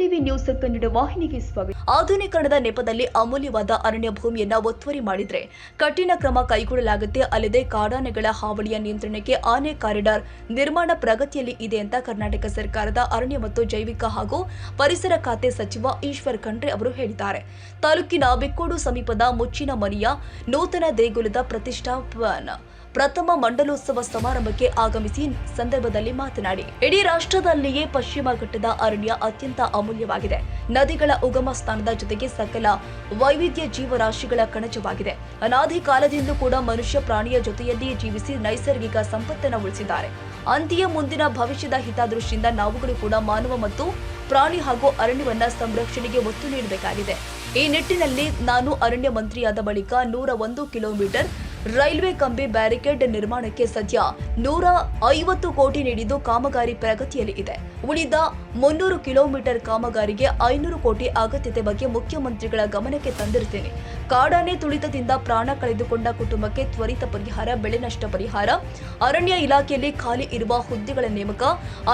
TV news Kannada ವಾಹಿನಿಗೆ ಸ್ವಾಗತ. ಆಧುನೀಕರಣದ ನೆಪದಲ್ಲಿ ಅಮೂಲ್ಯವಾದ ಅರಣ್ಯ ಭೂಮಿಯನ್ನ ಒತ್ತುವರಿ ಮಾಡಿದ್ರೆ ಕಠಿಣ ಕ್ರಮ ಕೈಗೊಳ್ಳಲಾಗುತ್ತೆ. ಅಲ್ಲದೆ ಕಾಡಾನೆಗಳ ಹಾವಳಿಯ ನಿಯಂತ್ರಣಕ್ಕೆ ಆನೆ ಕಾರಿಡಾರ್ ನಿರ್ಮಾಣ ಪ್ರಗತಿಯಲ್ಲಿ ಇದೆ ಅಂತ ಕರ್ನಾಟಕ ಸರ್ಕಾರದ ಅರಣ್ಯ ಮತ್ತು ಜೈವಿಕ ಹಾಗೂ ಪರಿಸರ ಖಾತೆ ಸಚಿವ ಈಶ್ವರ್ ಖಂಡ್ರೆ ಅವರು ಹೇಳಿದ್ದಾರೆ. ತಾಲೂಕಿನ ಬೆಕ್ಕೋಡು ಸಮೀಪದ ಮುಚ್ಚಿನ ಮನೆಯ ನೂತನ ದೇಗುಲದ ಪ್ರತಿಷ್ಠಾಪನ ಪ್ರಥಮ ಮಂಡಲೋತ್ಸವ ಸಮಾರಂಭಕ್ಕೆ ಆಗಮಿಸಿ ಸಂದರ್ಭದಲ್ಲಿ ಮಾತನಾಡಿ, ಇಡೀ ರಾಷ್ಟ್ರದಲ್ಲಿಯೇ ಪಶ್ಚಿಮ ಘಟ್ಟದ ಅರಣ್ಯ ಅತ್ಯಂತ ಅಮೂಲ್ಯವಾಗಿದೆ. ನದಿಗಳ ಉಗಮ ಸ್ಥಾನದ ಜೊತೆಗೆ ಸಕಲ ವೈವಿಧ್ಯ ಜೀವರಾಶಿಗಳ ಕಣಜವಾಗಿದೆ. ಅನಾದಿ ಕಾಲದಿಂದ ಕೂಡ ಮನುಷ್ಯ ಪ್ರಾಣಿಯ ಜೊತೆಯಲ್ಲಿ ಜೀವಿಸಿ ನೈಸರ್ಗಿಕ ಸಂಪತ್ತನ್ನು ಉಳಿಸಿದ್ದಾರೆ. ಅಂತ್ಯ ಮುಂದಿನ ಭವಿಷ್ಯದ ಹಿತದೃಷ್ಟಿಯಿಂದ ನಾವುಗಳು ಕೂಡ ಮಾನವ ಮತ್ತು ಪ್ರಾಣಿ ಹಾಗೂ ಅರಣ್ಯವನ್ನ ಸಂರಕ್ಷಣೆಗೆ ಒತ್ತು ನೀಡಬೇಕಾಗಿದೆ. ಈ ನಿಟ್ಟಿನಲ್ಲಿ ನಾನು ಅರಣ್ಯ ಮಂತ್ರಿಯಾದ ಬಳಿಕ ನೂರ ಒಂದು ಕಿಲೋಮೀಟರ್ ರೈಲ್ವೆ ಕಂಬಿ ಬ್ಯಾರಿಕೇಡ್ ನಿರ್ಮಾಣಕ್ಕೆ ಸದ್ಯ ನೂರ ಐವತ್ತು ಕೋಟಿ ನೀಡಿದ್ದು ಕಾಮಗಾರಿ ಪ್ರಗತಿಯಲ್ಲಿ ಇದೆ. ಉಳಿದ ಮುನ್ನೂರು ಕಿಲೋಮೀಟರ್ ಕಾಮಗಾರಿಗೆ ಐನೂರು ಕೋಟಿ ಅಗತ್ಯತೆ ಬಗ್ಗೆ ಮುಖ್ಯಮಂತ್ರಿಗಳ ಗಮನಕ್ಕೆ ತಂದಿರುತ್ತೇನೆ. ಕಾಡಾನೆ ತುಳಿತದಿಂದ ಪ್ರಾಣ ಕಳೆದುಕೊಂಡ ಕುಟುಂಬಕ್ಕೆ ತ್ವರಿತ ಪರಿಹಾರ, ಬೆಳೆ ನಷ್ಟ ಪರಿಹಾರ, ಅರಣ್ಯ ಇಲಾಖೆಯಲ್ಲಿ ಖಾಲಿ ಇರುವ ಹುದ್ದೆಗಳ ನೇಮಕ,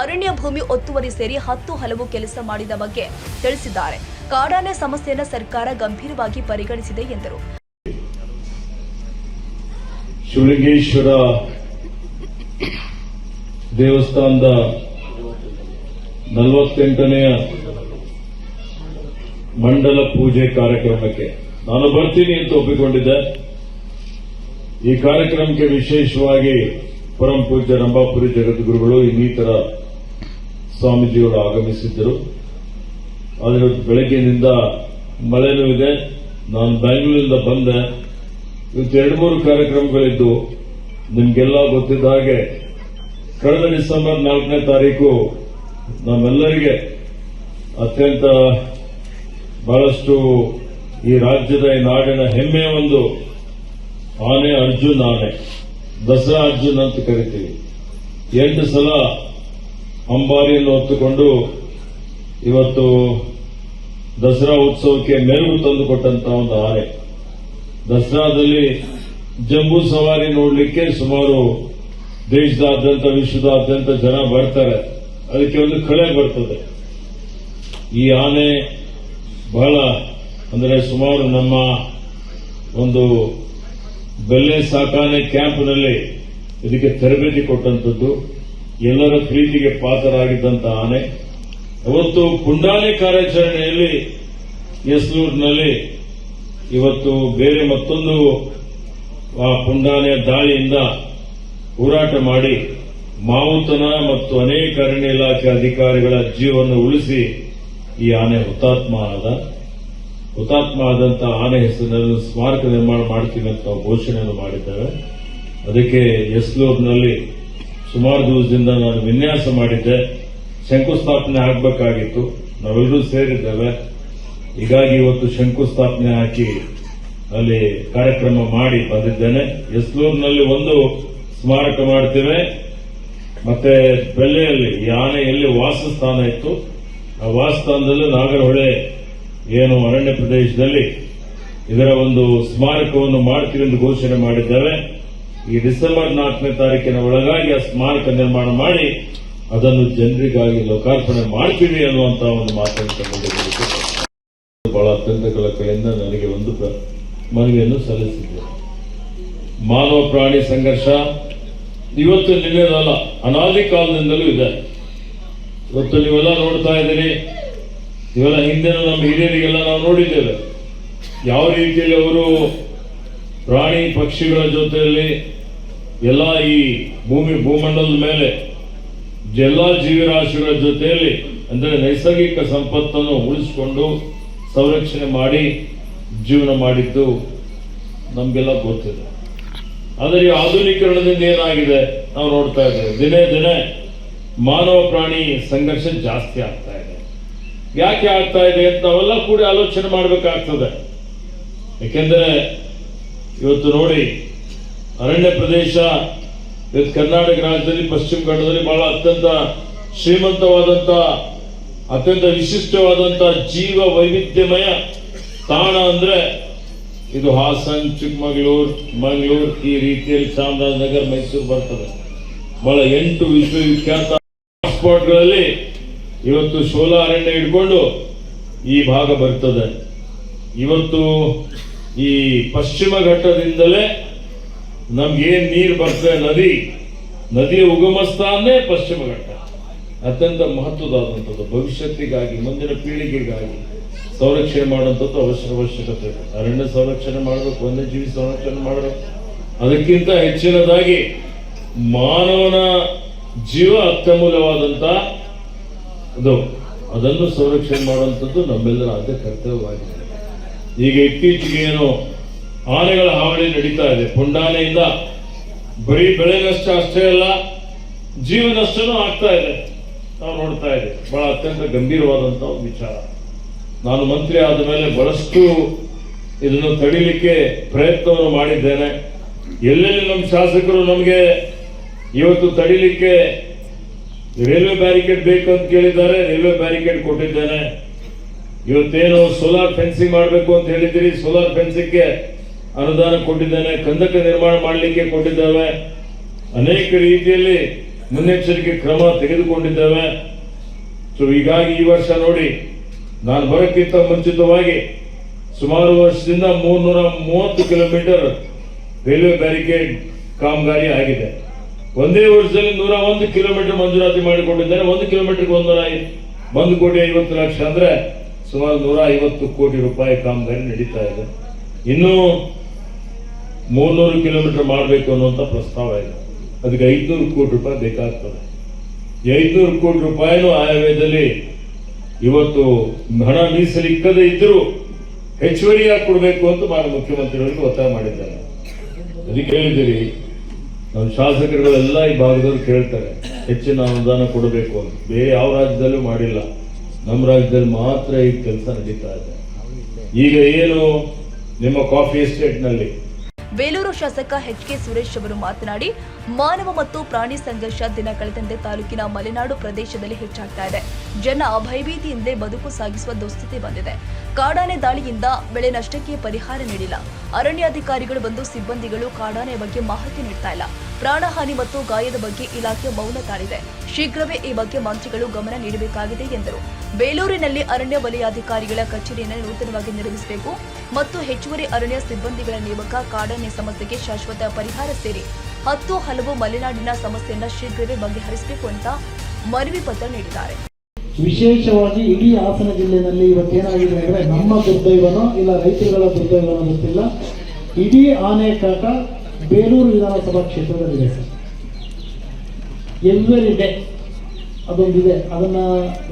ಅರಣ್ಯ ಭೂಮಿ ಒತ್ತುವರಿ ಸೇರಿ ಹತ್ತು ಹಲವು ಕೆಲಸ ಮಾಡಿದ ಬಗ್ಗೆ ತಿಳಿಸಿದ್ದಾರೆ. ಕಾಡಾನೆ ಸಮಸ್ಯೆಯನ್ನು ಸರ್ಕಾರ ಗಂಭೀರವಾಗಿ ಪರಿಗಣಿಸಿದೆ ಎಂದರು. ಶಿವಲಿಂಗೇಶ್ವರ ದೇವಸ್ಥಾನದ ನಲವತ್ತೆಂಟನೆಯ ಮಂಡಲ ಪೂಜೆ ಕಾರ್ಯಕ್ರಮಕ್ಕೆ ನಾನು ಬರ್ತೀನಿ ಅಂತ ಒಪ್ಪಿಕೊಂಡಿದ್ದೆ. ಈ ಕಾರ್ಯಕ್ರಮಕ್ಕೆ ವಿಶೇಷವಾಗಿ ಪರಂ ಪೂಜ್ಯ ರಂಭಾಪುರಿ ಜಗದ್ಗುರುಗಳು ಇನ್ನಿತರ ಸ್ವಾಮೀಜಿಗಳು ಆಗಮಿಸಿದ್ದರು. ಆದರೆ ಬೆಳಗ್ಗೆಯಿಂದ ಮಳೆನೂ ಇದೆ. ನಾನು ಬೆಂಗಳೂರಿನಿಂದ ಬಂದೆ. ಇವತ್ತು ಎರಡು ಮೂರು ಕಾರ್ಯಕ್ರಮಗಳಿದ್ದು ನಿಮ್ಗೆಲ್ಲ ಗೊತ್ತಿದ್ದ ಹಾಗೆ ಕಳೆದ ಡಿಸೆಂಬರ್ ನಾಲ್ಕನೇ ತಾರೀಕು ನಮ್ಮೆಲ್ಲರಿಗೆ ಅತ್ಯಂತ ಬಹಳಷ್ಟು ಈ ರಾಜ್ಯದ ಈ ನಾಡಿನ ಹೆಮ್ಮೆಯ ಒಂದು ಆನೆ ಅರ್ಜುನ್ ಆನೆ, ದಸರಾ ಅರ್ಜುನ್ ಅಂತ ಕರಿತೀವಿ. ಎಂಟು ಸಲ ಅಂಬಾರಿಯನ್ನು ಹೊತ್ತುಕೊಂಡು ಇವತ್ತು ದಸರಾ ಉತ್ಸವಕ್ಕೆ ಮೆರುಗು ತಂದುಕೊಟ್ಟಂತ ಒಂದು ಆನೆ. ದಸರಾದಲ್ಲಿ ಜಂಬೂ ಸವಾರಿ ನೋಡಲಿಕ್ಕೆ ಸುಮಾರು ದೇಶದಾದ್ಯಂತ, ವಿಶ್ವದಾದ್ಯಂತ ಜನ ಬರ್ತಾರೆ. ಅದಕ್ಕೆ ಒಂದು ಕಳೆ ಬರ್ತದೆ. ಈ ಆನೆ ಬಹಳ ಅಂದರೆ ಸುಮಾರು ನಮ್ಮ ಒಂದು ಬೆಲ್ಲೆ ಸಾಕಾನೆ ಕ್ಯಾಂಪ್ನಲ್ಲಿ ಇದಕ್ಕೆ ತರಬೇತಿ ಕೊಟ್ಟಂಥದ್ದು. ಎಲ್ಲರ ಪ್ರೀತಿಗೆ ಪಾತ್ರರಾಗಿದ್ದಂತ ಆನೆ. ಅವತ್ತು ಪುಂಡಾನೆ ಕಾರ್ಯಾಚರಣೆಯಲ್ಲಿ ಯಸ್ನೂರಿನಲ್ಲಿ ಇವತ್ತು ಬೇರೆ ಮತ್ತೊಂದು, ಆ, ಪುಂಡಾನೆಯ ದಾಳಿಯಿಂದ ಹೋರಾಟ ಮಾಡಿ ಮಾವುತನ ಮತ್ತು ಅನೇಕ ಅರಣ್ಯ ಇಲಾಖೆ ಅಧಿಕಾರಿಗಳ ಜೀವವನ್ನು ಉಳಿಸಿ ಈ ಆನೆ ಹುತಾತ್ಮ ಆದ. ಹುತಾತ್ಮ ಆದಂತಹ ಆನೆ ಹೆಸರಿನಲ್ಲಿ ಸ್ಮಾರಕ ನಿರ್ಮಾಣ ಮಾಡ್ತೀವಿ ಅಂತ ಘೋಷಣೆಯನ್ನು ಮಾಡಿದ್ದೇವೆ. ಅದಕ್ಕೆ ಎಸ್ಲೋರ್ನಲ್ಲಿ ಸುಮಾರು ದಿವಸದಿಂದ ನಾನು ವಿನ್ಯಾಸ ಮಾಡಿದ್ದೆ. ಶಂಕುಸ್ಥಾಪನೆ ಆಗಬೇಕಾಗಿತ್ತು. ನಾವೆಲ್ಲರೂ ಸೇರಿದ್ದೇವೆ. ಹೀಗಾಗಿ ಇವತ್ತು ಶಂಕುಸ್ಥಾಪನೆ ಹಾಕಿ ಅಲ್ಲಿ ಕಾರ್ಯಕ್ರಮ ಮಾಡಿ ಬಂದಿದ್ದೇನೆ. ಯಸ್ಲೂರಿನಲ್ಲಿ ಒಂದು ಸ್ಮಾರಕ ಮಾಡ್ತೇವೆ. ಮತ್ತೆ ಬೆಳ್ಳೆಯಲ್ಲಿ ಈ ಆನೆಯಲ್ಲಿ ವಾಸಸ್ಥಾನ ಇತ್ತು. ಆ ವಾಸಸ್ಥಾನದಲ್ಲಿ ನಾಗರಹೊಳೆ ಏನು ಅರಣ್ಯ ಪ್ರದೇಶದಲ್ಲಿ ಇದರ ಒಂದು ಸ್ಮಾರಕವನ್ನು ಮಾಡ್ತೀವಿ ಎಂದು ಘೋಷಣೆ ಮಾಡಿದ್ದೇವೆ. ಈ ಡಿಸೆಂಬರ್ ನಾಲ್ಕನೇ ತಾರೀಕಿನ ಒಳಗಾಗಿ ಆ ಸ್ಮಾರಕ ನಿರ್ಮಾಣ ಮಾಡಿ ಅದನ್ನು ಜನರಿಗಾಗಿ ಲೋಕಾರ್ಪಣೆ ಮಾಡ್ತೀವಿ ಅನ್ನುವಂತಹ ಒಂದು ಮಾತನ್ನು ತಗೊಂಡಿದ್ದೀವಿ. ಬಹಳ ಅತ್ಯಂತ ಕಳಕಳಿಯಿಂದ ನನಗೆ ಒಂದು ಮನವಿಯನ್ನು ಸಲ್ಲಿಸಿದ್ದೆ. ಮಾನವ ಪ್ರಾಣಿ ಸಂಘರ್ಷ ಇವತ್ತು ನಿನ್ನೆದಲ್ಲ, ಅನಾದಿ ಕಾಲದಿಂದಲೂ ಇದೆ. ಇವತ್ತು ನೀವೆಲ್ಲ ನೋಡ್ತಾ ಇದ್ದೀರಿ. ಇವೆಲ್ಲ ಹಿಂದಿನ ನಮ್ಮ ಹಿರಿಯರಿಗೆಲ್ಲ ನಾವು ನೋಡಿದ್ದೇವೆ. ಯಾವ ರೀತಿಯಲ್ಲಿ ಅವರು ಪ್ರಾಣಿ ಪಕ್ಷಿಗಳ ಜೊತೆಯಲ್ಲಿ ಎಲ್ಲ ಈ ಭೂಮಿ, ಭೂಮಂಡಲದ ಮೇಲೆ ಎಲ್ಲ ಜೀವಿರಾಶಿಗಳ ಜೊತೆಯಲ್ಲಿ, ಅಂದರೆ ನೈಸರ್ಗಿಕ ಸಂಪತ್ತನ್ನು ಉಳಿಸಿಕೊಂಡು ಸಂರಕ್ಷಣೆ ಮಾಡಿ ಜೀವನ ಮಾಡಿದ್ದು ನಮಗೆಲ್ಲ ಗೊತ್ತಿದೆ. ಆದರೆ ಈ ಆಧುನೀಕರಣದಿಂದ ಏನಾಗಿದೆ ನಾವು ನೋಡ್ತಾ ಇದ್ದೇವೆ. ದಿನೇ ದಿನೇ ಮಾನವ ಪ್ರಾಣಿ ಸಂಘರ್ಷ ಜಾಸ್ತಿ ಆಗ್ತಾ ಇದೆ. ಯಾಕೆ ಆಗ್ತಾ ಇದೆ ಅಂತ ನಾವೆಲ್ಲ ಕೂಡ ಆಲೋಚನೆ ಮಾಡಬೇಕಾಗ್ತದೆ. ಏಕೆಂದರೆ ಇವತ್ತು ನೋಡಿ ಅರಣ್ಯ ಪ್ರದೇಶ, ಇವತ್ತು ಕರ್ನಾಟಕ ರಾಜ್ಯದಲ್ಲಿ, ಪಶ್ಚಿಮ ಘಟ್ಟದಲ್ಲಿ ಬಹಳ ಅತ್ಯಂತ ಶ್ರೀಮಂತವಾದಂತ ಅತ್ಯಂತ ವಿಶಿಷ್ಟವಾದಂತ ಜೀವ ವೈವಿಧ್ಯಮಯ ತಾಣ ಅಂದ್ರೆ ಇದು ಹಾಸನ್, ಚಿಕ್ಕಮಗಳೂರು, ಮಂಗಳೂರು ಈ ರೀತಿಯಲ್ಲಿ ಚಾಮರಾಜನಗರ, ಮೈಸೂರು ಬರ್ತದೆ. ಬಹಳ ಎಂಟು ವಿಶ್ವವಿಖ್ಯಾತ ಸ್ಪಾಟ್ಗಳಲ್ಲಿ ಇವತ್ತು ಶೋಲಾ ಅರಣ್ಯ ಇಟ್ಕೊಂಡು ಈ ಭಾಗ ಬರ್ತದೆ. ಇವತ್ತು ಈ ಪಶ್ಚಿಮ ಘಟ್ಟದಿಂದಲೇ ನಮ್ಗೇನ್ ನೀರು ಬರ್ತದೆ? ನದಿ. ನದಿಯ ಉಗಮಸ್ಥಾನೇ ಪಶ್ಚಿಮ ಘಟ್ಟ. ಅತ್ಯಂತ ಮಹತ್ವದಾದಂಥದ್ದು. ಭವಿಷ್ಯತ್ತಿಗಾಗಿ, ಮುಂದಿನ ಪೀಳಿಗೆಗಾಗಿ ಸಂರಕ್ಷಣೆ ಮಾಡುವಂಥದ್ದು ಅವಶ್ಯ ಅವಶ್ಯಕತೆ. ಇದೆ ಅರಣ್ಯ ಸಂರಕ್ಷಣೆ ಮಾಡಬೇಕು, ವನ್ಯಜೀವಿ ಸಂರಕ್ಷಣೆ ಮಾಡಬೇಕು. ಅದಕ್ಕಿಂತ ಹೆಚ್ಚಿನದಾಗಿ ಮಾನವನ ಜೀವ ಅತ್ಯಮೂಲ್ಯವಾದಂಥ ಅದು ಅದನ್ನು ಸಂರಕ್ಷಣೆ ಮಾಡುವಂಥದ್ದು ನಮ್ಮೆಲ್ಲರ ಆದ್ಯ ಕರ್ತವ್ಯವಾಗಿದೆ. ಈಗ ಇತ್ತೀಚೆಗೆ ಏನು ಆನೆಗಳ ಹಾವಳಿ ನಡೀತಾ ಇದೆ. ಪುಂಡಾನೆಯಿಂದ ಬರೀ ಬೆಳೆ ನಷ್ಟ ಅಷ್ಟೇ ಅಲ್ಲ, ಜೀವ ನಷ್ಟನೂ ಆಗ್ತಾ ಇದೆ. ನಾವು ನೋಡ್ತಾ ಇದೆ. ಬಹಳ ಅತ್ಯಂತ ಗಂಭೀರವಾದಂಥ ಒಂದು ವಿಚಾರ. ನಾನು ಮಂತ್ರಿ ಆದ ಮೇಲೆ ಬಹಳಷ್ಟು ಇದನ್ನು ತಡಿಲಿಕ್ಕೆ ಪ್ರಯತ್ನವನ್ನು ಮಾಡಿದ್ದೇನೆ. ಎಲ್ಲೆಲ್ಲಿ ನಮ್ಮ ಶಾಸಕರು ನಮಗೆ ಇವತ್ತು ತಡಿಲಿಕ್ಕೆ ರೈಲ್ವೆ ಬ್ಯಾರಿಕೇಡ್ ಬೇಕು ಅಂತ ಕೇಳಿದ್ದಾರೆ, ರೈಲ್ವೆ ಬ್ಯಾರಿಕೇಡ್ ಕೊಟ್ಟಿದ್ದೇನೆ. ಇವತ್ತೇನು ಸೋಲಾರ್ ಫೆನ್ಸಿಂಗ್ ಮಾಡಬೇಕು ಅಂತ ಹೇಳಿದ್ದೀರಿ, ಸೋಲಾರ್ ಫೆನ್ಸಿಂಗ್ಗೆ ಅನುದಾನ ಕೊಟ್ಟಿದ್ದೇನೆ, ಕಂದಕ ನಿರ್ಮಾಣ ಮಾಡಲಿಕ್ಕೆ ಕೊಟ್ಟಿದ್ದೇವೆ. ಅನೇಕ ರೀತಿಯಲ್ಲಿ ಮುನ್ನೆಚ್ಚರಿಕೆ ಕ್ರಮ ತೆಗೆದುಕೊಂಡಿದ್ದೇವೆ. ಸೊ ಹೀಗಾಗಿ ಈ ವರ್ಷ ನೋಡಿ, ನಾನು ಬರೋಕ್ಕಿಂತ ಮುಂಚಿತವಾಗಿ ಸುಮಾರು ವರ್ಷದಿಂದ ಮೂರ್ನೂರ ಮೂವತ್ತು ಕಿಲೋಮೀಟರ್ ರೈಲ್ವೆ ಬ್ಯಾರಿಕೇಡ್ ಕಾಮಗಾರಿ ಆಗಿದೆ. ಒಂದೇ ವರ್ಷದಲ್ಲಿ ನೂರ ಒಂದು ಕಿಲೋಮೀಟರ್ ಮಂಜೂರಾತಿ ಮಾಡಿಕೊಂಡಿದ್ದಾರೆ. ಒಂದು ಕಿಲೋಮೀಟರ್ಗೆ ಒಂದೂರ ಒಂದು ಕೋಟಿ ಐವತ್ತು ಲಕ್ಷ ಅಂದ್ರೆ ಸುಮಾರು ನೂರ ಐವತ್ತು ಕೋಟಿ ರೂಪಾಯಿ ಕಾಮಗಾರಿ ನಡೀತಾ ಇದೆ. ಇನ್ನೂ ಮೂರ್ನೂರು ಕಿಲೋಮೀಟರ್ ಮಾಡಬೇಕು ಅನ್ನುವಂಥ ಪ್ರಸ್ತಾವ ಇದೆ. ಅದಕ್ಕೆ ಐದುನೂರು ಕೋಟಿ ರೂಪಾಯಿ ಬೇಕಾಗ್ತದೆ. ಐದುನೂರು ಕೋಟಿ ರೂಪಾಯಿನೂ ಆಯವ್ಯದಲ್ಲಿ ಇವತ್ತು ಹಣ ಮೀಸಲಿಕ್ಕದೇ ಇದ್ದರೂ ಹೆಚ್ಚುವರಿಯಾಗಿ ಕೊಡಬೇಕು ಅಂತ ಮಾನ್ಯ ಮುಖ್ಯಮಂತ್ರಿಗಳಿಗೆ ಒತ್ತಾಯ ಮಾಡಿದ್ದಾರೆ. ಅದಕ್ಕೆ ಹೇಳಿದಿರಿ ನಮ್ಮ ಶಾಸಕರುಗಳೆಲ್ಲ ಈ ಭಾಗದವರು ಕೇಳ್ತಾರೆ, ಹೆಚ್ಚಿನ ಅನುದಾನ ಕೊಡಬೇಕು ಅಂತ. ಬೇರೆ ಯಾವ ರಾಜ್ಯದಲ್ಲೂ ಮಾಡಿಲ್ಲ. ನಮ್ಮ ರಾಜ್ಯದಲ್ಲಿ ಮಾತ್ರ ಈ ಕೆಲಸ ನಡೀತಾ ಇದೆ. ಈಗ ಏನು ನಿಮ್ಮ ಕಾಫಿ ಎಸ್ಟೇಟ್ನಲ್ಲಿ ಬೇಲೂರು ಶಾಸಕ ಎಚ್ ಕೆ ಸುರೇಶ್ ಅವರು ಮಾತನಾಡಿ, ಮಾನವ ಮತ್ತು ಪ್ರಾಣಿ ಸಂಘರ್ಷ ದಿನ ಕಳೆದಂತೆ ತಾಲೂಕಿನ ಮಲೆನಾಡು ಪ್ರದೇಶದಲ್ಲಿ ಹೆಚ್ಚಾಗ್ತಾ ಇದೆ. ಜನ ಭಯಭೀತಿಯಿಂದಲೇ ಬದುಕು ಸಾಗಿಸುವ ದುಸ್ಥಿತಿ ಬಂದಿದೆ. ಕಾಡಾನೆ ದಾಳಿಯಿಂದ ಬೆಳೆ ನಷ್ಟಕ್ಕೆ ಪರಿಹಾರ ನೀಡಿಲ್ಲ. ಅರಣ್ಯಾಧಿಕಾರಿಗಳು ಬಂದು ಸಿಬ್ಬಂದಿಗಳು ಕಾಡಾನೆ ಬಗ್ಗೆ ಮಾಹಿತಿ ನೀಡ್ತಾ ಇಲ್ಲ. ಪ್ರಾಣಹಾನಿ ಮತ್ತು ಗಾಯದ ಬಗ್ಗೆ ಇಲಾಖೆ ಮೌನ ತಾಳಿದೆ. ಶೀಘ್ರವೇ ಈ ಬಗ್ಗೆ ಮಂತ್ರಿಗಳು ಗಮನ ನೀಡಬೇಕಾಗಿದೆ ಎಂದರು. ಬೇಲೂರಿನಲ್ಲಿ ಅರಣ್ಯ ವಲಯಾಧಿಕಾರಿಗಳ ಕಚೇರಿಯನ್ನು ನೂತನವಾಗಿ ನಿರ್ಮಿಸಬೇಕು ಮತ್ತು ಹೆಚ್ಚುವರಿ ಅರಣ್ಯ ಸಿಬ್ಬಂದಿಗಳ ನೇಮಕ ಕಾಡಾನೆ ಸಮಸ್ಯೆಗೆ ಶಾಶ್ವತ ಪರಿಹಾರ ಸೇರಿ ಹತ್ತು ಹಲವು ಮಲೆನಾಡಿನ ಸಮಸ್ಯೆಯನ್ನು ಶೀಘ್ರವೇ ಬಗೆಹರಿಸಬೇಕು ಅಂತ ಮನವಿ ಪತ್ರ ನೀಡಿದ್ದಾರೆ. ವಿಶೇಷವಾಗಿ ಇಡೀ ಹಾಸನ ಜಿಲ್ಲೆಯಲ್ಲಿ ಇವತ್ತೇನಾಗಿದೆ ಅಂದರೆ ನಮ್ಮ ದುರ್ದೈವನೋ ಇಲ್ಲ ರೈತರುಗಳ ದುರ್ದೈವನೋ ಗೊತ್ತಿಲ್ಲ. ಇಡೀ ಆನೆ ಕಾಟ ಬೇಲೂರು ವಿಧಾನಸಭಾ ಕ್ಷೇತ್ರದಲ್ಲಿದೆ ಸರ್. ಎಲ್ಲರಿದೆ. ಅದೊಂದಿದೆ. ಅದನ್ನ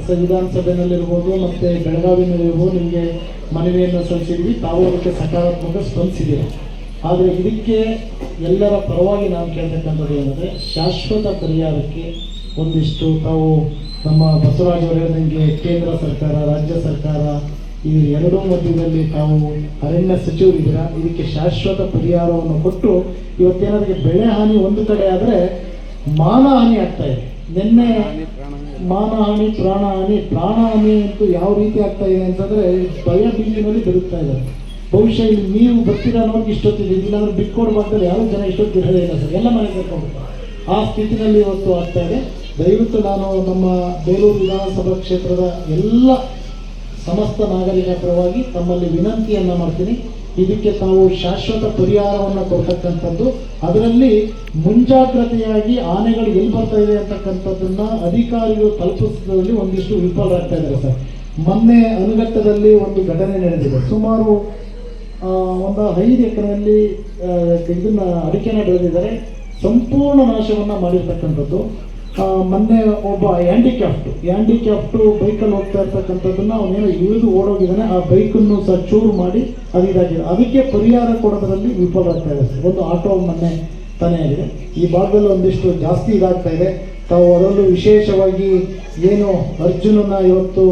ಸ- ವಿಧಾನಸಭೆನಲ್ಲಿರ್ಬೋದು ಮತ್ತೆ ಬೆಳಗಾವಿನಲ್ಲಿರ್ಬೋದು ನಿಮಗೆ ಮನವಿಯನ್ನು ಸಲ್ಲಿಸಿದ್ವಿ. ತಾವು ಅದಕ್ಕೆ ಸಕಾರಾತ್ಮಕ ಸ್ಪಂದಿಸಿದ್ದೀರಿ. ಆದರೆ ಇದಕ್ಕೆ ಎಲ್ಲರ ಪರವಾಗಿ ನಾನು ಕೇಳ್ತಕ್ಕಂಥದ್ದು ಏನಂದರೆ, ಶಾಶ್ವತ ಪರಿಹಾರಕ್ಕೆ ಒಂದಿಷ್ಟು ತಾವು ನಮ್ಮ ಬಸವರಾಜ್ ಅವರು ಕೇಂದ್ರ ಸರ್ಕಾರ, ರಾಜ್ಯ ಸರ್ಕಾರ ಈ ಎರಡೂ ಮಧ್ಯದಲ್ಲಿ ತಾವು ಅರಣ್ಯ ಸಚಿವರಿದ್ದೀರಾ? ಇದಕ್ಕೆ ಶಾಶ್ವತ ಪರಿಹಾರವನ್ನು ಕೊಟ್ಟು ಇವತ್ತೇನಾದ್ರೆ ಬೆಳೆ ಹಾನಿ ಒಂದು ಕಡೆ ಆದರೆ ಮಾನಹಾನಿ ಆಗ್ತಾ ಇದೆ. ನಿನ್ನೆ ಹಾನಿ, ಪ್ರಾಣ ಹಾನಿ ಅಂತೂ ಯಾವ ರೀತಿ ಆಗ್ತಾ ಇದೆ ಅಂತಂದ್ರೆ ಭಯ ಬಿಲ್ಲಿನಲ್ಲಿ ಬದುಕ್ತಾ ಇದ್ದಾರೆ ಬಹುಶಃ ಇಲ್ಲಿ ನೀವು ಬರ್ತೀರಾ ಅನ್ನೋದು ಇಷ್ಟೊತ್ತಿದೆ. ಇಲ್ಲಾಂದ್ರೆ ಮಾಡ್ತಾರೆ. ಯಾರು ಜನ ಇಷ್ಟೊತ್ತಿರೋದೇ ಇಲ್ಲ ಸರ್. ಎಲ್ಲ ಮನೆ ಕರ್ಕೊಂಡು ಆ ಸ್ಥಿತಿನಲ್ಲಿ ಇವತ್ತು ಆಗ್ತಾ ಇದೆ. ದಯವಿಟ್ಟು ನಾನು ನಮ್ಮ ಬೇಲೂರು ವಿಧಾನಸಭಾ ಕ್ಷೇತ್ರದ ಎಲ್ಲ ಸಮಸ್ತ ನಾಗರಿಕರ ಪರವಾಗಿ ತಮ್ಮಲ್ಲಿ ವಿನಂತಿಯನ್ನ ಮಾಡ್ತೀನಿ. ಇದಕ್ಕೆ ತಾವು ಶಾಶ್ವತ ಪರಿಹಾರವನ್ನು ಕೊಡ್ತಕ್ಕಂಥದ್ದು. ಅದರಲ್ಲಿ ಮುಂಜಾಗ್ರತೆಯಾಗಿ ಆನೆಗಳು ಎಲ್ಲಿ ಬರ್ತಾ ಇದೆ ಅಂತಕ್ಕಂಥದ್ದನ್ನ ಅಧಿಕಾರಿಗಳು ತಲುಪಿಸೋದ್ರಲ್ಲಿ ಒಂದಿಷ್ಟು ವಿಫಲರಾಗ್ತಾ ಇದ್ದಾರೆ ಸರ್. ಮೊನ್ನೆ ಅನುಘಟ್ಟದಲ್ಲಿ ಒಂದು ಘಟನೆ ನಡೆದಿದೆ. ಸುಮಾರು ಒಂದು ಐದು ಎಕರೆಯಲ್ಲಿ ಇದನ್ನ ಅಡಿಕೆನ ಬೆಳೆದಿದ್ದಾರೆ. ಸಂಪೂರ್ಣ ನಾಶವನ್ನ ಮಾಡಿರ್ತಕ್ಕಂಥದ್ದು. ಮೊನ್ನೆ ಒಬ್ಬ ಹ್ಯಾಂಡಿಕ್ಯಾಫ್ಟ್ ಹ್ಯಾಂಡಿಕ್ಯಾಫ್ಟ್ ಬೈಕಲ್ಲಿ ಹೋಗ್ತಾ ಇರ್ತಕ್ಕಂಥದ್ದನ್ನ ಅವನೇನೋ ಇಳಿದು ಓಡೋಗಿದ್ದಾನೆ. ಆ ಬೈಕನ್ನು ಸಹ ಚೂರು ಮಾಡಿ ಅದು ಇದಾಗಿದೆ. ಅದಕ್ಕೆ ಪರಿಹಾರ ಕೊಡೋದ್ರಲ್ಲಿ ಆಗ್ತಾ ಇದೆ. ಒಂದು ಆಟೋ ಮೊನ್ನೆ ತಾನೇ ಆಗಿದೆ. ಈ ಭಾಗದಲ್ಲಿ ಒಂದಿಷ್ಟು ಜಾಸ್ತಿ ಇದಾಗ್ತಾ ಇದೆ. ತಾವು ಅದರಲ್ಲೂ ವಿಶೇಷವಾಗಿ ಏನು ಅರ್ಜುನನ ಇವತ್ತು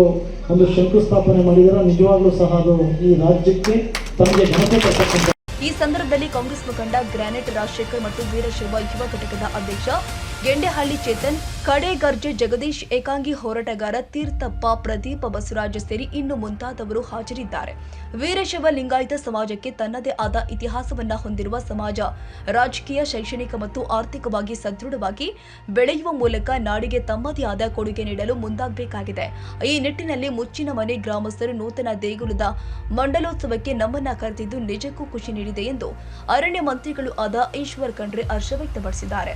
ಒಂದು ಶಂಕುಸ್ಥಾಪನೆ ಮಾಡಿದರೆ. ನಿಜವಾಗ್ಲೂ ಸಹ ಅದು ಈ ರಾಜ್ಯಕ್ಕೆ ತಮಗೆ ಘನತೆ ತರ್ತಕ್ಕಂಥ ಈ ಸಂದರ್ಭದಲ್ಲಿ ಕಾಂಗ್ರೆಸ್ ಮುಖಂಡ ಗ್ರಾನೆಟ್ ರಾಜಶೇಖರ್ ಮತ್ತು ವೀರಶೈವ ಯುವ ಘಟಕದ ಅಧ್ಯಕ್ಷ ಗೆಂಡೆಹಳ್ಳಿ ಚೇತನ್, ಕಡೆಗರ್ಜೆ ಜಗದೀಶ್, ಏಕಾಂಗಿ ಹೋರಾಟಗಾರ ತೀರ್ಥಪ್ಪ ಪ್ರದೀಪ ಬಸವರಾಜ ಸೇರಿ ಇನ್ನು ಮುಂತಾದವರು ಹಾಜರಿದ್ದಾರೆ. ವೀರಶೈವ ಲಿಂಗಾಯತ ಸಮಾಜಕ್ಕೆ ತನ್ನದೇ ಆದ ಇತಿಹಾಸವನ್ನ ಹೊಂದಿರುವ ಸಮಾಜ, ರಾಜಕೀಯ, ಶೈಕ್ಷಣಿಕ ಮತ್ತು ಆರ್ಥಿಕವಾಗಿ ಸದೃಢವಾಗಿ ಬೆಳೆಯುವ ಮೂಲಕ ನಾಡಿಗೆ ತಮ್ಮದೇ ಆದ ಕೊಡುಗೆ ನೀಡಲು ಮುಂದಾಗಬೇಕಾಗಿದೆ. ಈ ನಿಟ್ಟಿನಲ್ಲಿ ಮುಚ್ಚಿನ ಮನೆ ಗ್ರಾಮಸ್ಥರು ನೂತನ ದೇಗುಲದ ಮಂಡಲೋತ್ಸವಕ್ಕೆ ನಮ್ಮನ್ನ ಕರೆದಿದ್ದು ನಿಜಕ್ಕೂ ಖುಷಿ ನೀಡಿದೆ ಎಂದು ಅರಣ್ಯ ಮಂತ್ರಿಗಳು ಆದ ಈಶ್ವರ್ ಖಂಡ್ರೆ ಹರ್ಷ ವ್ಯಕ್ತಪಡಿಸಿದ್ದಾರೆ.